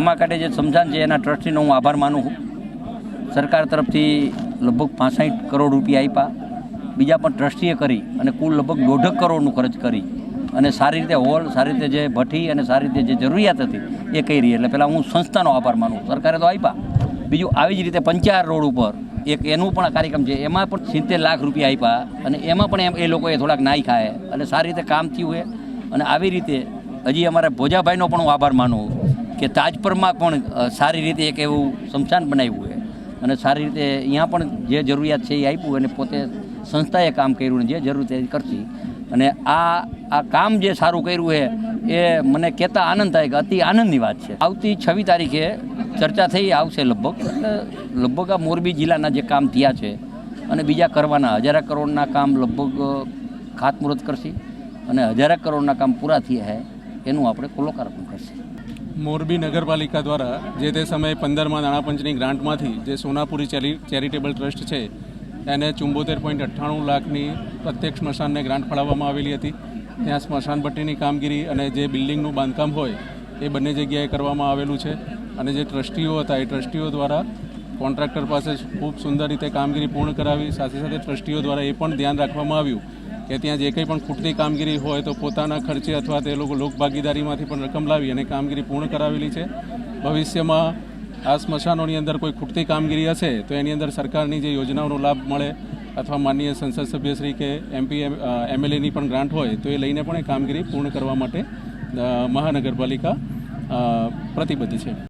ખમાકાટે જે સમજાન છે, એના ટ્રસ્ટીનો હું આભાર માનું છું. સરકાર તરફથી લગભગ પાસઠ કરોડ રૂપિયા આપ્યા. બીજા પણ ટ્રસ્ટીએ કરી અને કુલ લગભગ દોઢક કરોડનું ખર્ચ કરી. અને સારી રીતે હોલ, સારી રીતે જે ભઠ્ઠી અને સારી રીતે જે જરૂરિયાત હતી, એ કરી એટલે પહેલાં હું સંસ્થાનો આભાર માનું સરકારે તો આપ્યા. બીજું આવી જ રીતે પંચાર રોડ ઉપર એક એનું પણ કાર્યક્રમ છે, એમાં પણ સિત્તેર લાખ રૂપિયા આપ્યા અને એમાં પણ એમ એ લોકોએ થોડાક નાઈ ખાય. અને સારી રીતે કામ થયું હોય અને આવી રીતે હજી અમારા ભોજાભાઈનો પણ હું આભાર માનું કે તાજપરમાં પણ સારી રીતે એક એવું શમશાન બનાવ્યું છે. અને સારી રીતે અહીંયા પણ જે જરૂરિયાત છે એ આપ્યું અને પોતે સંસ્થાએ કામ કર્યું જે જરૂર કરતી. અને આ આ કામ જે સારું કર્યું છે, એ મને કહેતા આનંદ થાય કે અતિ આનંદની વાત છે. આવતી છવ્વી તારીખે ચર્ચા થઈ, આવશે લગભગ. લગભગ આ મોરબી જિલ્લાના જે કામ થયા છે અને બીજા કરવાના હજારા કરોડના કામ લગભગ ખાતમુહૂર્ત કરશે અને હજારા કરોડના કામ પૂરા થયા છે, એનું આપણે કોલોકાર્પણ કરશે. મોરબી નગરપાલિકા દ્વારા જે તે સમયે પંદરમાં નાણાપંચની ગ્રાન્ટમાંથી જે સોનાપુરી ચેરી ચેરિટેબલ ટ્રસ્ટ છે, એને ચુંબોતેર પોઈન્ટ અઠ્ઠાણું લાખની પ્રત્યેક સ્મશાનને ગ્રાન્ટ ફાળવવામાં આવેલી હતી. ત્યાં સ્મશાન ભટ્ટીની કામગીરી અને જે બિલ્ડિંગનું બાંધકામ હોય, એ બંને જગ્યાએ કરવામાં આવેલું છે અને જે ટ્રસ્ટીઓ હતા, એ ટ્રસ્ટીઓ દ્વારા કોન્ટ્રાક્ટર પાસે ખૂબ સુંદર રીતે કામગીરી પૂર્ણ કરાવી, સાથે સાથે ટ્રસ્ટીઓ દ્વારા એ પણ ધ્યાન રાખવામાં આવ્યું. કે ત્યાં જે કંઈ પણ ખૂટતી કામગીરી હોય તો પોતાના ખર્ચે અથવા તે લોકો લોકભાગીદારીમાંથી પણ રકમ લાવી અને કામગીરી પૂર્ણ કરાવેલી છે. ભવિષ્યમાં આ સ્મશાનોની અંદર કોઈ ખૂટતી કામગીરી હશે તો એની અંદર સરકારની જે યોજનાઓનો લાભ મળે અથવા માનનીય સંસદ સભ્યશ્રી કે એમપી, એમએલએની પણ ગ્રાન્ટ હોય તો એ લઈને પણ એ કામગીરી પૂર્ણ કરવા માટે મહાનગરપાલિકા પ્રતિબદ્ધ છે.